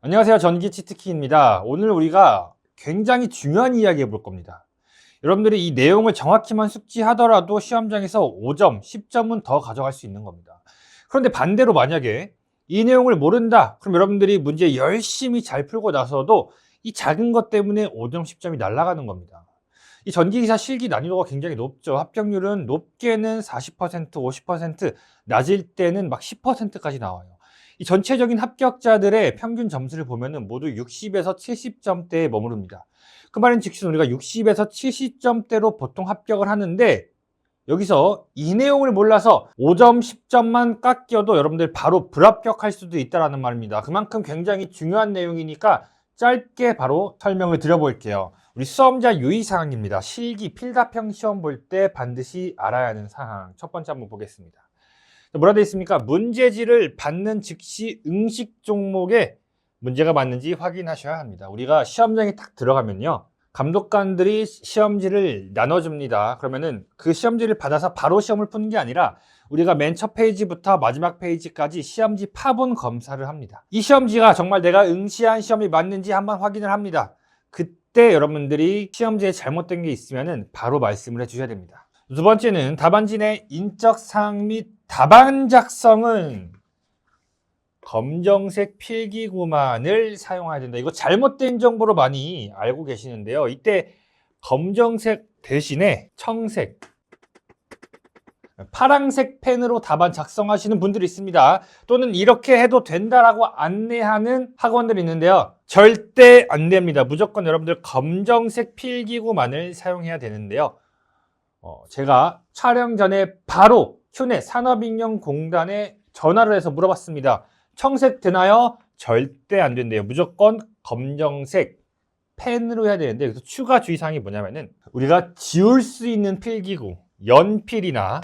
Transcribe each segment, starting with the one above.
안녕하세요. 전기 치트키입니다. 오늘 우리가 굉장히 중요한 이야기 해볼 겁니다. 여러분들이 이 내용을 정확히만 숙지하더라도 시험장에서 5점, 10점은 더 가져갈 수 있는 겁니다. 그런데 반대로 만약에 이 내용을 모른다. 그럼 여러분들이 문제 열심히 잘 풀고 나서도 이 작은 것 때문에 5점, 10점이 날아가는 겁니다. 이 전기기사 실기 난이도가 굉장히 높죠. 합격률은 높게는 40%, 50%, 낮을 때는 막 10%까지 나와요. 이 전체적인 합격자들의 평균 점수를 보면은 모두 60에서 70점대에 머무릅니다. 그 말은 즉슨 우리가 60에서 70점대로 보통 합격을 하는데 여기서 이 내용을 몰라서 5점, 10점만 깎여도 여러분들 바로 불합격할 수도 있다는 말입니다. 그만큼 굉장히 중요한 내용이니까 짧게 바로 설명을 드려볼게요. 우리 수험자 유의사항입니다. 실기, 필답형 시험 볼 때 반드시 알아야 하는 사항. 첫 번째 한번 보겠습니다. 뭐라 되어 있습니까? 문제지를 받는 즉시 응식 종목에 문제가 맞는지 확인하셔야 합니다. 우리가 시험장에 딱 들어가면요. 감독관들이 시험지를 나눠줍니다. 그러면은 그 시험지를 받아서 바로 시험을 푸는 게 아니라 우리가 맨 첫 페이지부터 마지막 페이지까지 시험지 파본 검사를 합니다. 이 시험지가 정말 내가 응시한 시험이 맞는지 한번 확인을 합니다. 그때 여러분들이 시험지에 잘못된 게 있으면은 바로 말씀을 해주셔야 됩니다. 두 번째는 답안지 내 인적 사항 및 답안 작성은 검정색 필기구만을 사용해야 된다. 이거 잘못된 정보로 많이 알고 계시는데요. 이때 검정색 대신에 청색, 파랑색 펜으로 답안 작성하시는 분들이 있습니다. 또는 이렇게 해도 된다라고 안내하는 학원들이 있는데요. 절대 안 됩니다. 무조건 여러분들 검정색 필기구만을 사용해야 되는데요. 어, 제가 촬영 전에 바로 휴내 산업인력공단에 전화를 해서 물어봤습니다. 청색 되나요? 절대 안 된대요. 무조건 검정색 펜으로 해야 되는데 그래서 추가 주의사항이 뭐냐면은 우리가 지울 수 있는 필기구 연필이나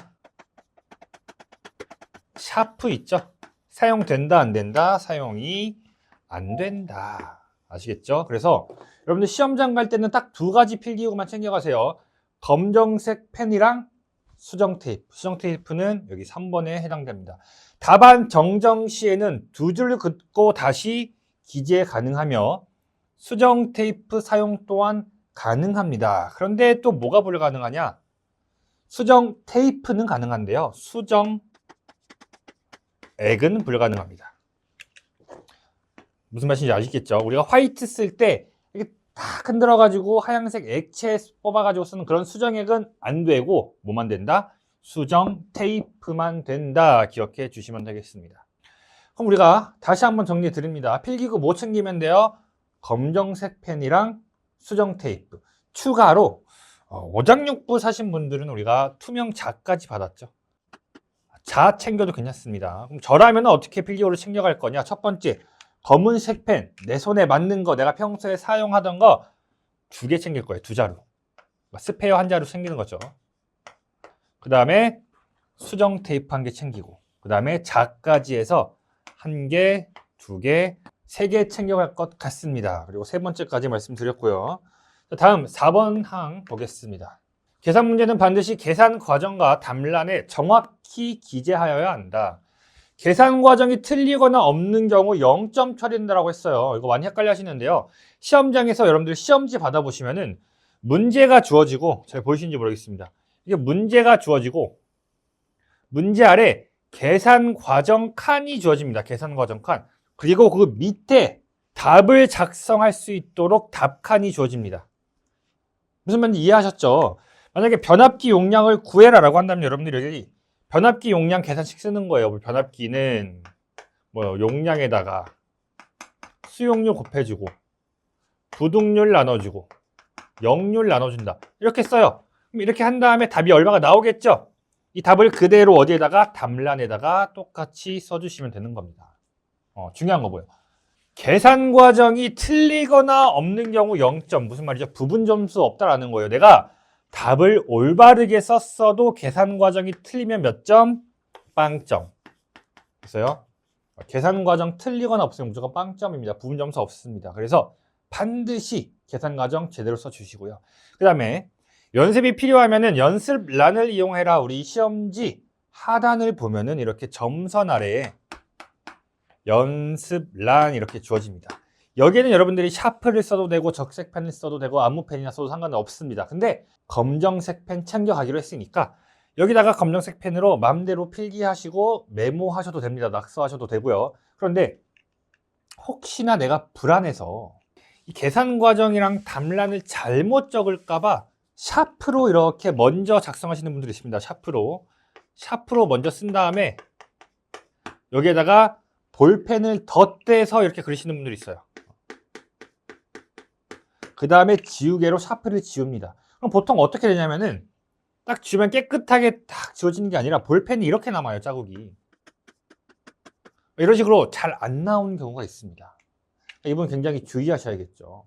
샤프 있죠? 사용된다 안 된다 사용이 안 된다 아시겠죠? 그래서 여러분들 시험장 갈 때는 딱 두 가지 필기구만 챙겨가세요. 검정색 펜이랑 수정 테이프. 수정 테이프는 여기 3번에 해당됩니다. 답안 정정 시에는 두 줄 긋고 다시 기재 가능하며 수정 테이프 사용 또한 가능합니다. 그런데 또 뭐가 불가능하냐? 수정 테이프는 가능한데요. 수정 액은 불가능합니다. 무슨 말인지 아시겠죠? 우리가 화이트 쓸 때 딱 흔들어가지고 하얀색 액체 뽑아가지고 쓰는 그런 수정액은 안 되고 뭐만 된다? 수정 테이프만 된다. 기억해 주시면 되겠습니다. 그럼 우리가 다시 한번 정리해 드립니다. 필기구 뭐 챙기면 돼요? 검정색 펜이랑 수정 테이프. 추가로 어, 오장육부 사신 분들은 우리가 투명 자까지 받았죠. 자 챙겨도 괜찮습니다. 그럼 저라면 어떻게 필기구를 챙겨갈 거냐? 첫 번째, 검은색 펜, 내 손에 맞는 거, 내가 평소에 사용하던 거 두 개 챙길 거예요. 두 자루. 스페어 한 자루 챙기는 거죠. 그 다음에 수정 테이프 한 개 챙기고, 그 다음에 자까지 해서 한 개, 두 개, 세 개 챙겨갈 것 같습니다. 그리고 세 번째까지 말씀드렸고요. 자, 다음 4번 항 보겠습니다. 계산 문제는 반드시 계산 과정과 답란에 정확히 기재하여야 한다. 계산 과정이 틀리거나 없는 경우 0점 처리된다고 했어요. 이거 많이 헷갈려 하시는데요. 시험장에서 여러분들 시험지 받아보시면은 문제가 주어지고, 잘 보이시는지 모르겠습니다. 이게 문제가 주어지고, 문제 아래 계산 과정 칸이 주어집니다. 계산 과정 칸. 그리고 그 밑에 답을 작성할 수 있도록 답 칸이 주어집니다. 무슨 말인지 이해하셨죠? 만약에 변압기 용량을 구해라라고 한다면 여러분들이 변압기 용량 계산식 쓰는 거예요. 뭐 변압기는 뭐 용량에다가 수용료 곱해주고 부등률 나눠주고 역률 나눠준다. 이렇게 써요. 그럼 이렇게 한 다음에 답이 얼마가 나오겠죠? 이 답을 그대로 어디에다가 답란에다가 똑같이 써주시면 되는 겁니다. 어, 중요한 거 뭐예요? 계산 과정이 틀리거나 없는 경우 0점 무슨 말이죠? 부분 점수 없다라는 거예요. 내가 답을 올바르게 썼어도 계산 과정이 틀리면 몇 점? 빵점. 그래서요. 계산 과정 틀리거나 없으면 무조건 빵점입니다. 부분 점수 없습니다. 그래서 반드시 계산 과정 제대로 써주시고요. 그 다음에 연습이 필요하면은 연습란을 이용해라. 우리 시험지 하단을 보면은 이렇게 점선 아래에 연습란 이렇게 주어집니다. 여기에는 여러분들이 샤프를 써도 되고 적색 펜을 써도 되고 아무 펜이나 써도 상관은 없습니다. 근데 검정색 펜 챙겨가기로 했으니까 여기다가 검정색 펜으로 마음대로 필기하시고 메모하셔도 됩니다. 낙서하셔도 되고요. 그런데 혹시나 내가 불안해서 이 계산 과정이랑 담란을 잘못 적을까봐 샤프로 이렇게 먼저 작성하시는 분들이 있습니다. 샤프로. 샤프로 먼저 쓴 다음에 여기에다가 볼펜을 덧대서 이렇게 그리시는 분들이 있어요. 그 다음에 지우개로 샤프를 지웁니다. 그럼 보통 어떻게 되냐면은 딱 지우면 깨끗하게 딱 지워지는 게 아니라 볼펜이 이렇게 남아요, 자국이. 이런 식으로 잘 안 나오는 경우가 있습니다. 이분 굉장히 주의하셔야겠죠.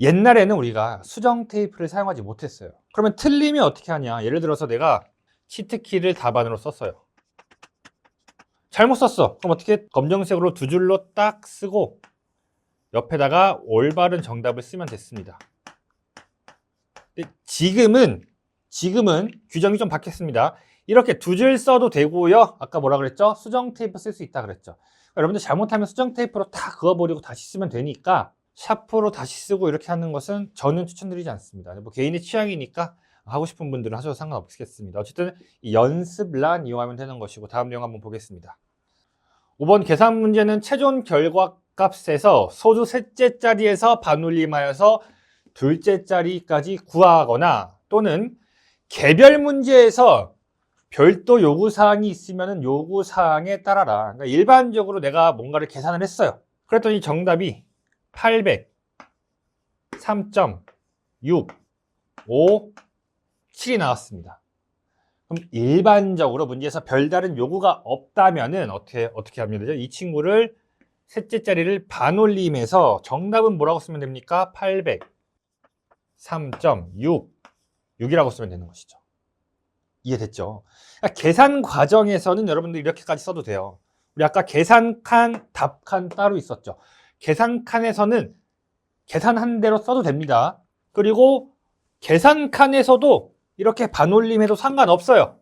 옛날에는 우리가 수정 테이프를 사용하지 못했어요. 그러면 틀리면 어떻게 하냐? 예를 들어서 내가 치트키를 답안으로 썼어요. 잘못 썼어. 그럼 어떻게 검정색으로 두 줄로 딱 쓰고 옆에다가 올바른 정답을 쓰면 됐습니다. 지금은 지금은 규정이 좀 바뀌었습니다. 이렇게 두 줄 써도 되고요. 아까 뭐라 그랬죠? 수정 테이프 쓸 수 있다 그랬죠. 여러분들 잘못하면 수정 테이프로 다 그어버리고 다시 쓰면 되니까 샤프로 다시 쓰고 이렇게 하는 것은 저는 추천드리지 않습니다. 뭐 개인의 취향이니까 하고 싶은 분들은 하셔도 상관없겠습니다. 어쨌든 이 연습란 이용하면 되는 것이고 다음 내용 한번 보겠습니다. 5번 계산 문제는 최종 결과 값에서 소수 셋째 자리에서 반올림하여서 둘째 자리까지 구하거나 또는 개별 문제에서 별도 요구사항이 있으면 요구사항에 따라라. 그러니까 일반적으로 내가 뭔가를 계산을 했어요. 그랬더니 정답이 800, 3.6, 5, 7이 나왔습니다. 그럼 일반적으로 문제에서 별다른 요구가 없다면은 어떻게 어떻게 하면 되죠? 이 친구를 셋째 자리를 반올림해서 정답은 뭐라고 쓰면 됩니까? 800, 3.6, 6이라고 쓰면 되는 것이죠. 이해됐죠? 그러니까 계산 과정에서는 여러분들 이렇게까지 써도 돼요. 우리 아까 계산칸, 답칸 따로 있었죠. 계산칸에서는 계산한 대로 써도 됩니다. 그리고 계산칸에서도 이렇게 반올림해도 상관없어요.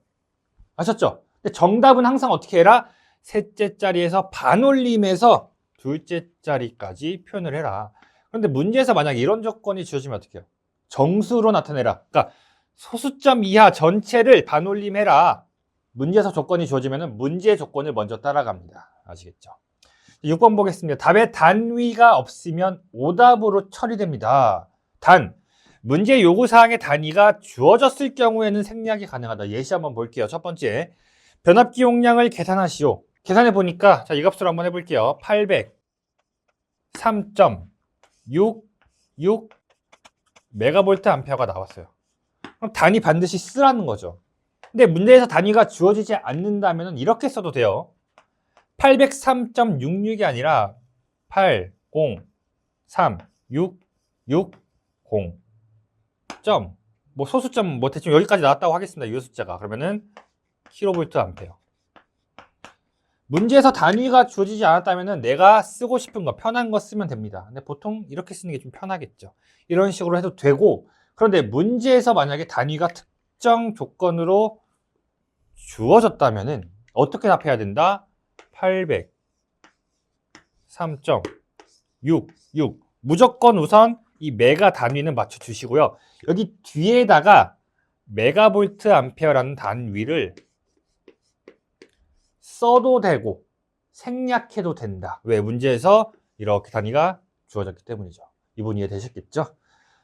아셨죠? 근데 정답은 항상 어떻게 해라? 셋째 자리에서 반올림해서 둘째 자리까지 표현을 해라. 그런데 문제에서 만약 이런 조건이 주어지면 어떻게 해요? 정수로 나타내라. 그러니까 소수점 이하 전체를 반올림해라. 문제에서 조건이 주어지면 문제 조건을 먼저 따라갑니다. 아시겠죠? 6번 보겠습니다. 답에 단위가 없으면 오답으로 처리됩니다. 단, 문제 요구사항의 단위가 주어졌을 경우에는 생략이 가능하다. 예시 한번 볼게요. 첫 번째, 변압기 용량을 계산하시오. 계산해 보니까, 자, 이 값으로 한번 해볼게요. 800, 3.66 메가볼트 암페어가 나왔어요. 그럼 단위 반드시 쓰라는 거죠. 근데 문제에서 단위가 주어지지 않는다면 이렇게 써도 돼요. 803.66이 아니라 8, 0, 3, 6, 6, 0. 점. 뭐 소수점 뭐 대충 여기까지 나왔다고 하겠습니다. 이 숫자가. 그러면은 킬로볼트 암페어. 문제에서 단위가 주어지지 않았다면 내가 쓰고 싶은 거, 편한 거 쓰면 됩니다. 근데 보통 이렇게 쓰는 게 좀 편하겠죠. 이런 식으로 해도 되고, 그런데 문제에서 만약에 단위가 특정 조건으로 주어졌다면 어떻게 답해야 된다? 800, 3.66. 무조건 우선 이 메가 단위는 맞춰주시고요. 여기 뒤에다가 메가볼트 암페어라는 단위를 써도 되고 생략해도 된다. 왜? 문제에서 이렇게 단위가 주어졌기 때문이죠. 이분 이해되셨겠죠?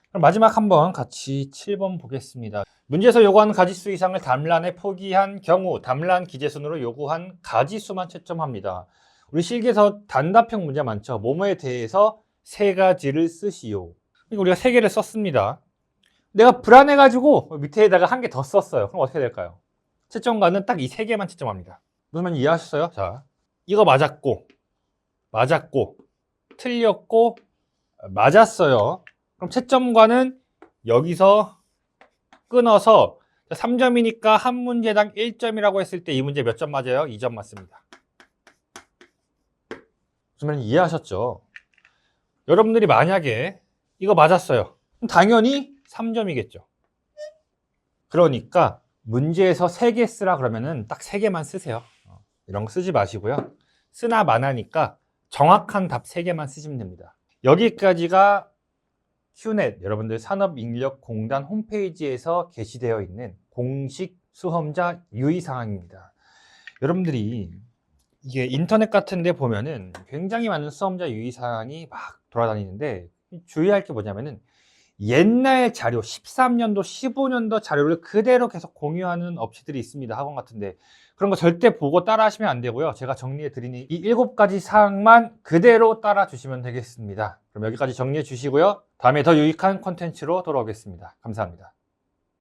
그럼 마지막 한번 같이 7번 보겠습니다. 문제에서 요구한 가지수 이상을 담란에 포기한 경우 담란 기재순으로 요구한 가지수만 채점합니다. 우리 실기에서 단답형 문제 많죠. 뭐뭐에 대해서 세 가지를 쓰시오. 우리가 세 개를 썼습니다. 내가 불안해가지고 밑에다가 한 개 더 썼어요. 그럼 어떻게 될까요? 채점관은 딱 이 세 개만 채점합니다. 그러면 이해하셨어요? 자, 이거 맞았고, 맞았고, 틀렸고, 맞았어요. 그럼 채점관은 여기서 끊어서 3점이니까 한 문제당 1점이라고 했을 때 이 문제 몇 점 맞아요? 2점 맞습니다. 그러면 이해하셨죠? 여러분들이 만약에 이거 맞았어요. 당연히 3점이겠죠. 그러니까 문제에서 3개 쓰라 그러면은 딱 3개만 쓰세요. 어, 이런 거 쓰지 마시고요. 쓰나 마나니까 정확한 답 3개만 쓰시면 됩니다. 여기까지가 큐넷 여러분들 산업인력공단 홈페이지에서 게시되어 있는 공식 수험자 유의사항입니다. 여러분들이 이게 인터넷 같은 데 보면은 굉장히 많은 수험자 유의사항이 막 돌아다니는데 주의할 게 뭐냐면은 옛날 자료 13년도 15년도 자료를 그대로 계속 공유하는 업체들이 있습니다. 학원 같은데. 그런 거 절대 보고 따라 하시면 안 되고요. 제가 정리해 드리니 이 일곱 가지 사항만 그대로 따라 주시면 되겠습니다. 그럼 여기까지 정리해 주시고요. 다음에 더 유익한 콘텐츠로 돌아오겠습니다. 감사합니다